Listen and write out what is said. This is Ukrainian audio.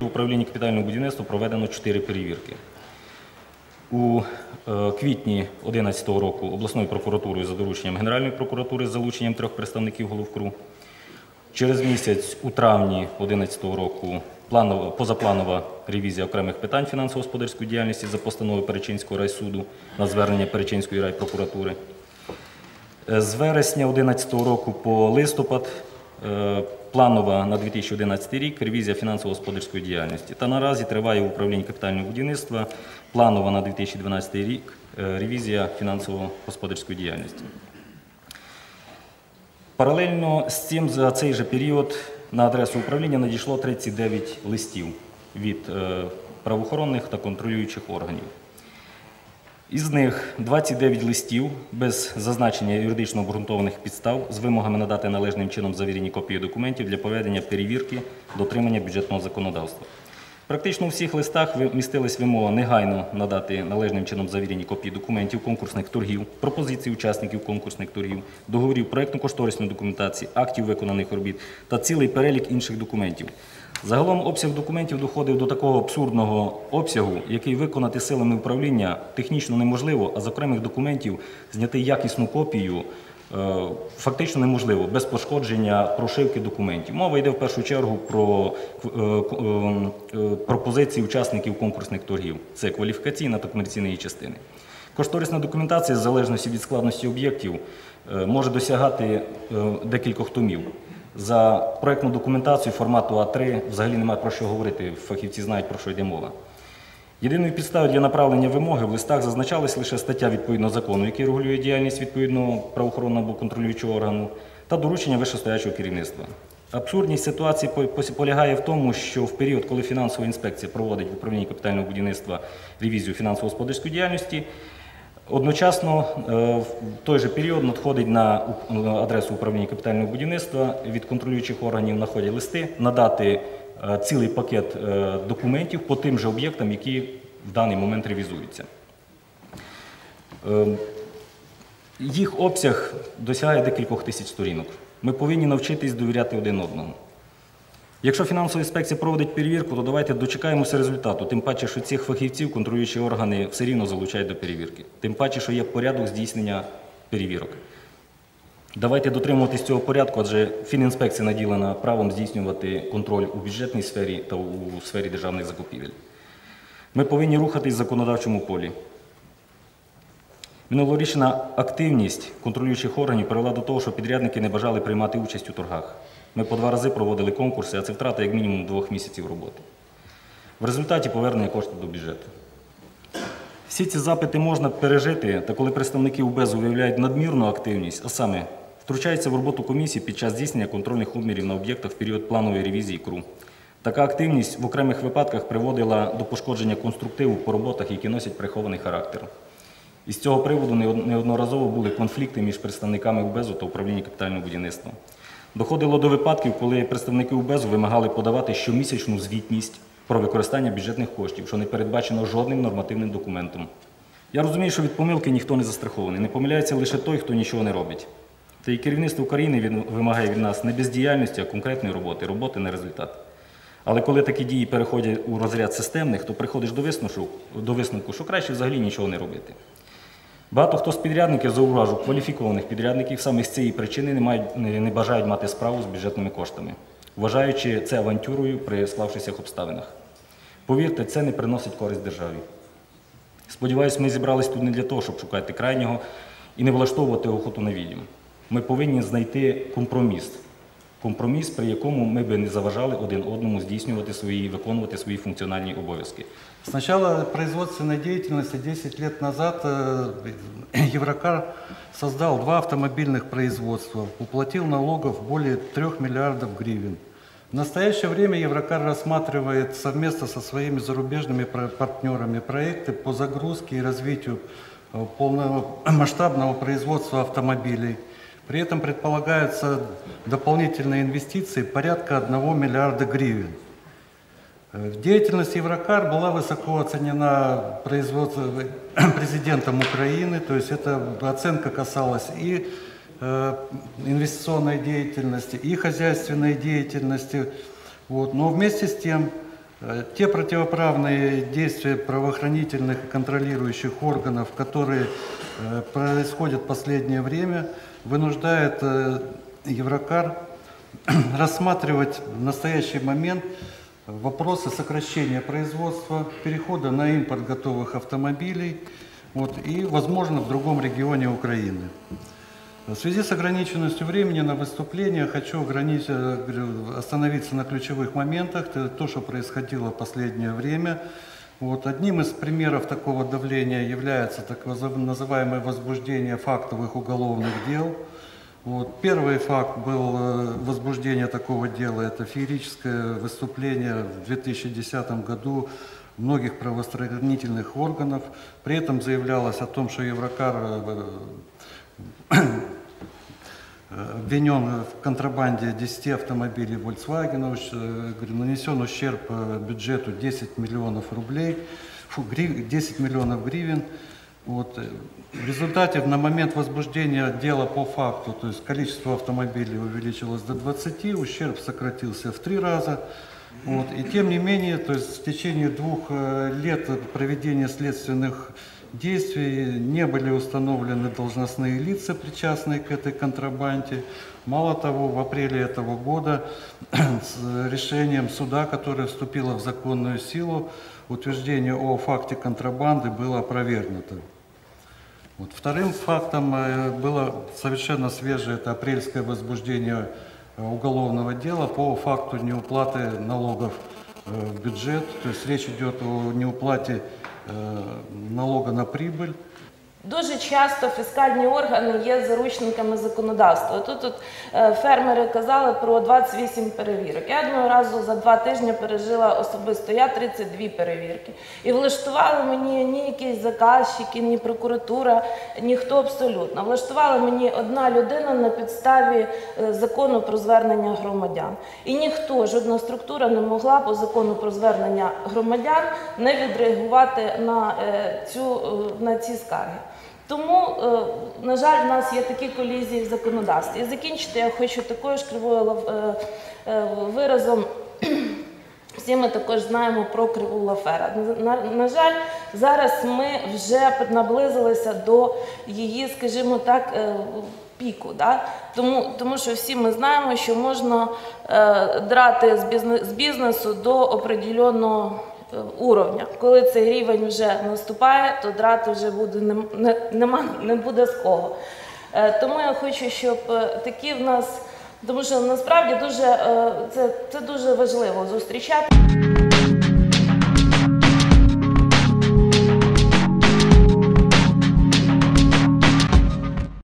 Управлінні капітального будівництва проведено 4 перевірки. У е, квітні 2011 року обласною прокуратурою за дорученням Генеральної прокуратури з залученням трьох представників головкру. Через місяць у травні 2011 року планова, позапланова ревізія окремих питань фінансово-господарської діяльності за постановою Перечинського райсуду на звернення Перечинської райпрокуратури. Е, З вересня 2011 року по листопад е, планова на 2011 рік ревізія фінансово-господарської діяльності. Та наразі триває в управлінні капітального будівництва планова на 2012 рік е, ревізія фінансово-господарської діяльності. Паралельно з цим за цей же період на адресу управління надійшло 39 листів від правоохоронних та контролюючих органів. Із них 29 листів без зазначення юридично обґрунтованих підстав з вимогами надати належним чином завірені копії документів для проведення перевірки дотримання бюджетного законодавства. Практично у всіх листах містилась вимога негайно надати належним чином завірені копії документів конкурсних торгів, пропозицій учасників конкурсних торгів, договорів проєктно-кошторисної документації, актів виконаних робіт та цілий перелік інших документів. Загалом обсяг документів доходив до такого абсурдного обсягу, який виконати силами управління технічно неможливо, а з окремих документів зняти якісну копію е, фактично неможливо без пошкодження прошивки документів. Мова йде в першу чергу про е, е, пропозиції учасників конкурсних торгів. Це кваліфікаційна та комерційна її частини. Кошторисна документація, в залежності від складності об'єктів, може досягати декількох томів. За проєктну документацію формату А3 взагалі немає про що говорити. Фахівці знають, про що йде мова. Єдиною підставою для направлення вимоги в листах зазначалась лише стаття відповідного закону, який регулює діяльність відповідного правоохоронного або контролюючого органу, та доручення вищестоячого керівництва. Абсурдність ситуації полягає в тому, що в період, коли фінансова інспекція проводить в управлінні капітального будівництва ревізію фінансово-господарської діяльності, Одночасно е, в той же період надходить на адресу управління капітального будівництва від контролюючих органів находять листи надати е, цілий пакет е, документів по тим же об'єктам, які в даний момент ревізуються. Їх обсяг досягає декількох тисяч сторінок. Ми повинні навчитись довіряти один одному. Якщо фінансова інспекція проводить перевірку, то давайте дочекаємося результату. Тим паче, що цих фахівців контролюючі органи все рівно залучають до перевірки. Тим паче, що є порядок здійснення перевірок. Давайте дотримуватись цього порядку, адже фінінспекція наділена правом здійснювати контроль у бюджетній сфері та у сфері державних закупівель. Ми повинні рухатись в законодавчому полі. Минулорічна активність контролюючих органів привела до того, що підрядники не бажали приймати участь у торгах. Ми по два рази проводили конкурси, а це втрата як мінімум двох місяців роботи. В результаті повернення коштів до бюджету. Всі ці запити можна пережити, та коли представники УБЕЗу виявляють надмірну активність, а саме втручаються в роботу комісії під час здійснення контрольних обмірів на об'єктах в період планової ревізії КРУ. Така активність в окремих випадках приводила до пошкодження конструктиву по роботах, які носять прихований характер. І з цього приводу неодноразово були конфлікти між представниками УБЕЗу та управління капітального будівництва. Доходило до випадків, коли представники УБЕЗу вимагали подавати щомісячну звітність про використання бюджетних коштів, що не передбачено жодним нормативним документом. Я розумію, що від помилки ніхто не застрахований. Не помиляється лише той, хто нічого не робить. Та і керівництво України вимагає від нас не бездіяльності, а конкретної роботи, роботи на результат. Але коли такі дії переходять у розряд системних, то приходиш до висновку, до висновку, що краще взагалі нічого не робити. Багато хто з підрядників, зауважу, кваліфікованих підрядників саме з цієї причини не, мають, не, бажають мати справу з бюджетними коштами, вважаючи це авантюрою при склавшихся обставинах. Повірте, це не приносить користь державі. Сподіваюсь, ми зібрались тут не для того, щоб шукати крайнього і не влаштовувати охоту на відьм. Ми повинні знайти компроміс Компроміс, при якому ми би не заважали один одному здійснювати свої, виконувати свої функціональні обов'язки. С начала производственной деятельности 10 лет назад э, Еврокар создал два автомобильных производства, уплатил налогов более 3 миллиардов гривен. В настоящее время Еврокар рассматривает совместно со своими зарубежными про- партнерами проекты по загрузке и развитию э, полного масштабного производства автомобилей. При этом предполагаются дополнительные инвестиции порядка 1 миллиарда гривен. Э, Деятельность Еврокар была высоко оценена президентом Украины, то есть эта оценка касалась и э, инвестиционной деятельности, и хозяйственной деятельности. Вот. Но вместе с тем, э, те противоправные действия правоохранительных и контролирующих органов, которые происходят в последнее время, вынуждают э, Еврокар рассматривать в настоящий момент вопросы сокращения производства, перехода на импорт готовых автомобилей вот, и, возможно, в другом регионе Украины. В связи с ограниченностью времени на выступление хочу э, остановиться на ключевых моментах, то, что происходило в последнее время. Вот, одним из примеров такого давления является так назыв- называемое возбуждение фактовых уголовных дел. Вот, первый факт был э, возбуждение такого дела, это феерическое выступление в 2010 году многих правоохранительных органов. При этом заявлялось о том, что Еврокар э, обвинен в контрабанде 10 автомобилей Volkswagen, э, нанесен ущерб э, бюджету 10 миллионов рублей, фу, гри- 10 миллионов гривен. Вот. э, В результате на момент возбуждения дела по факту, то есть количество автомобилей увеличилось до 20, ущерб сократился в три раза. Вот. И тем не менее, то есть в течение двух лет проведения следственных действий не были установлены должностные лица, причастные к этой контрабанде. Мало того, в апреле этого года с решением суда, которое вступило в законную силу, утверждение о факте контрабанды было опровергнуто. Вот. Вторым фактом э, было совершенно свежее, это апрельское возбуждение э, уголовного дела по факту неуплаты налогов э, в бюджет. То есть речь идет о неуплате налога на прибыль. Дуже часто фіскальні органи є заручниками законодавства. Тут от, е, фермери казали про 28 перевірок. Я одного разу за два тижні пережила особисто я 32 перевірки. І влаштували мені ні якісь заказчики, ні прокуратура, ніхто абсолютно. Влаштувала мені одна людина на підставі е, закону про звернення громадян. І ніхто, жодна структура не могла по закону про звернення громадян не відреагувати на, е, цю, на ці скарги. Тому, е, на жаль, в нас є такі колізії в законодавстві. І закінчити я хочу такою ж кривою е, е, виразом. Всі ми також знаємо про криву Лафера. На, жаль, зараз ми вже наблизилися до її, скажімо так, піку. Да? Тому, тому що всі ми знаємо, що можна драти з, бізнес, з бізнесу до определеного уровня. Коли цей рівень вже наступає, то драти вже буде не, не, нема, не буде з кого. Е, Тому я хочу, щоб е, такі в нас, тому що насправді дуже е, це, це дуже важливо зустрічати.